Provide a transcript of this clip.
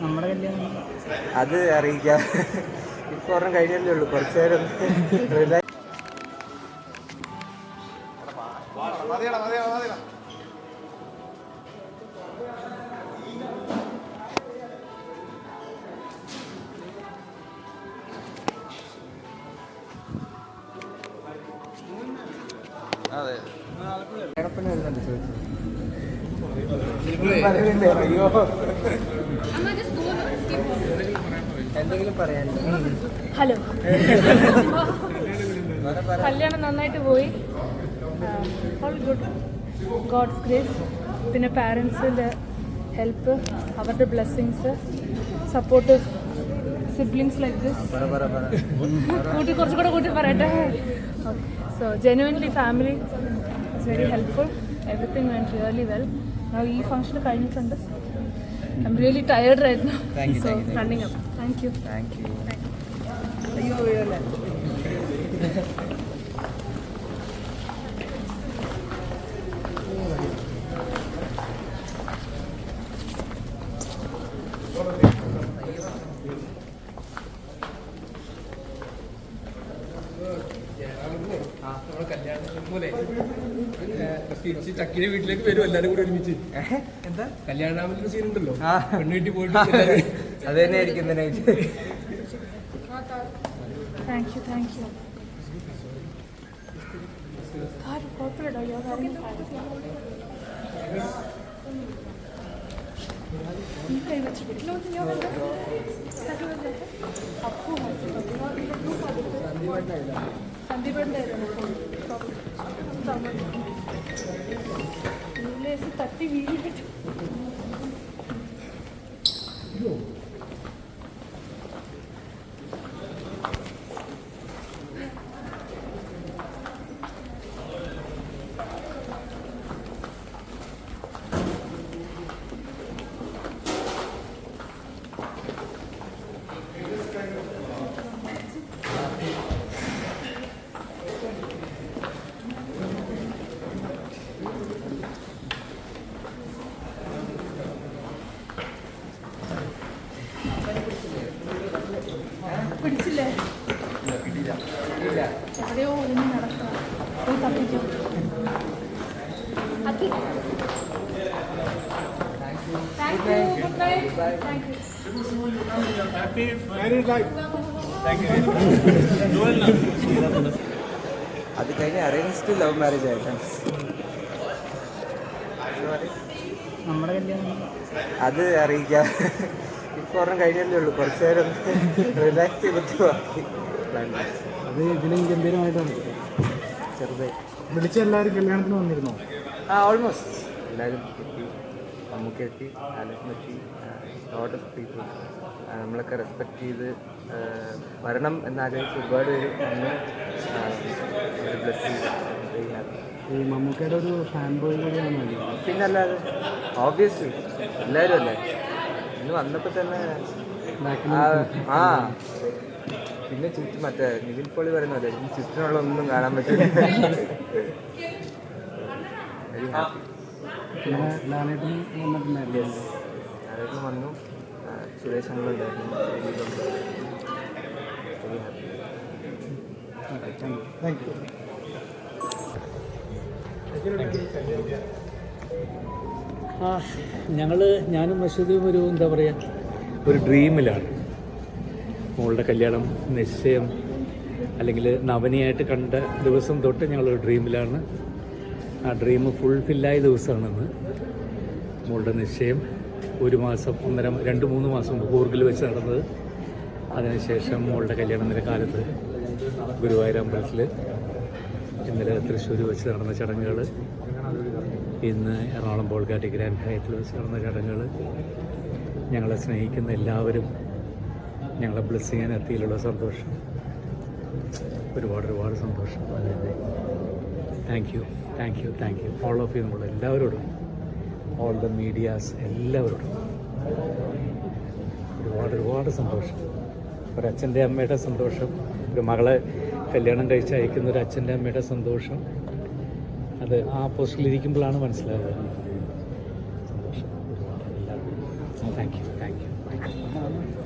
നമ്മുടെ കല്യാണം. അത് അറിയിക്കാം. ഇപ്പൊ ഒരെണ്ണം കഴിഞ്ഞല്ലേ ഉള്ളൂ. കുറച്ചു നേരം അതെ. എടപ്പന വരുന്നുണ്ട് ചോദിച്ചു പറയുന്നില്ലേ അയ്യോ എന്തെങ്കിലും പറയാൻ ഹലോ കല്യാണം നന്നായിട്ട് പോയി. ഓൾ ഗുഡ് ഗോഡ്സ് ഗ്രേസ് പിന്നെ പാരൻസിന്റെ ഹെൽപ്പ് അവരുടെ blessings support siblings like this കൂട്ടി കുറച്ചുകൂടെ കൂട്ടി പറയട്ടെ. So genuinely family it's very helpful everything when really well ഈ ഫംഗ്ഷൻ കഴിഞ്ഞിട്ടുണ്ട്. ഐ എം റിയലി ടയർഡ് ആയിരുന്നു so thank you, thank you. Running up thank you thank you അയ്യോ വീഴല്ലേ തിരിച്ച് ചക്കിന്റെ വീട്ടിലേക്ക് വരും എല്ലാരും കൂടി ഒരുമിച്ച്. എന്താ? കല്യാണാമത്തിന്റെ സീൻ ഉണ്ടല്ലോ. പെണ്ണ് വീട്ടിൽ പോയിട്ട് അത് തന്നെ ആയിരിക്കും night thank you thank you കാര്യം കുഴപ്പമില്ലടോ യോ need. പിടിച്ചില്ലേ? എവിടെയോ ഒളിഞ്ഞ് നടക്കാം പോയി തപ്പിക്കും. അക്കി thank you good night thank you അത് കഴിഞ്ഞ് അറേഞ്ച്ഡ് ലവ് മാരേജ് ആയിട്ടാണ് നമ്മുടെ കല്യാണം അത് അറിയിക്കാം. ഇപ്പൊ ഒരെണ്ണം കഴിഞ്ഞല്ലേ ഉള്ളൂ. കുറച്ചു നേരം റിലാക്സ് ചെയ്തിട്ട് ബാക്കി. അത് ഇതിലും ഗംഭീരമായിട്ടാണ്. ചെറുതായി. വിളിച്ച എല്ലാവരും കല്യാണത്തിന് വന്നിരുന്നോ? ആ ഓൾമോസ്റ്റ് എല്ലാവരും എത്തി. നമുക്ക് എത്തി. ആലസ്യം എത്തി. ലോട്ട് ഓഫ് പീപ്പിൾ നമ്മളൊക്കെ റെസ്പെക്ട് ചെയ്ത് വരണം എന്നാഗ്രഹിച്ച് ഒരുപാട് പേര് വന്ന്. ബ്ലസ് ചെയ്തു ഈ മമ്മൂക്കയുടെ ഒരു ഫാൻ ബോയ് കൂടിയാണ്. പിന്നെ പിന്നല്ലാതെ ഓബിയസ്ലി എല്ലാവരും അല്ലേ? ഇന്ന് വന്നപ്പോൾ തന്നെ ആ പിന്നെ ചുറ്റും മറ്റേ നിവിൻ പൊളി പറയുന്നത് ഇനി ചുറ്റിനുള്ള ഒന്നും കാണാൻ പറ്റില്ല. ലാലേട്ടൻ വന്നു. സുരേഷ് അങ്ങളുണ്ടായിരുന്നു വെരി ഹാപ്പി താങ്ക് യു ഞങ്ങൾ ഞാനും മഷീദും ഒരു എന്താ പറയുക ഒരു ഡ്രീമിലാണ് മോളുടെ കല്യാണം നിശ്ചയം അല്ലെങ്കിൽ നവനിയായിട്ട് കണ്ട ദിവസം തൊട്ട് ഞങ്ങളൊരു ഡ്രീമിലാണ് ആ ഡ്രീം ഫുൾഫില്ലായ ദിവസമാണെന്ന്. മോളുടെ നിശ്ചയം ഒരു മാസം ഒന്നര രണ്ട് മൂന്ന് മാസം കൂർഗിൽ വെച്ച് നടന്നത്. അതിനുശേഷം മോളുടെ കല്യാണത്തിന്റെ കാലത്ത് ഗുരുവായൂർ അമ്പലത്തിൽ ഇന്നലെ തൃശ്ശൂർ വെച്ച് നടന്ന ചടങ്ങുകൾ ഇന്ന് എറണാകുളം ബോൾഗാട്ടി ഗ്രാൻഡ് ഹയത്തിൽ വെച്ച് നടന്ന ചടങ്ങുകൾ ഞങ്ങളെ സ്നേഹിക്കുന്ന എല്ലാവരും ഞങ്ങളെ ബ്ലസ് ചെയ്യാൻ എത്തിയിലുള്ള സന്തോഷം. ഒരുപാട് ഒരുപാട് സന്തോഷം. അതെ അതെ thank you thank you thank you all of you നമ്മൾ എല്ലാവരോടും ഓൾ ദ മീഡിയാസ് എല്ലാവരോടും ഒരുപാട് ഒരുപാട് സന്തോഷം. ഒരച്ഛന്റെ അമ്മയുടെ സന്തോഷം. ഒരു മകളെ കല്യാണം കഴിച്ച് അയക്കുന്ന ഒരു അച്ഛന്റെ അമ്മയുടെ സന്തോഷം. അത് ആ പോസ്റ്റിലിരിക്കുമ്പോഴാണ് മനസ്സിലാവുക. സന്തോഷം. Thank you thank U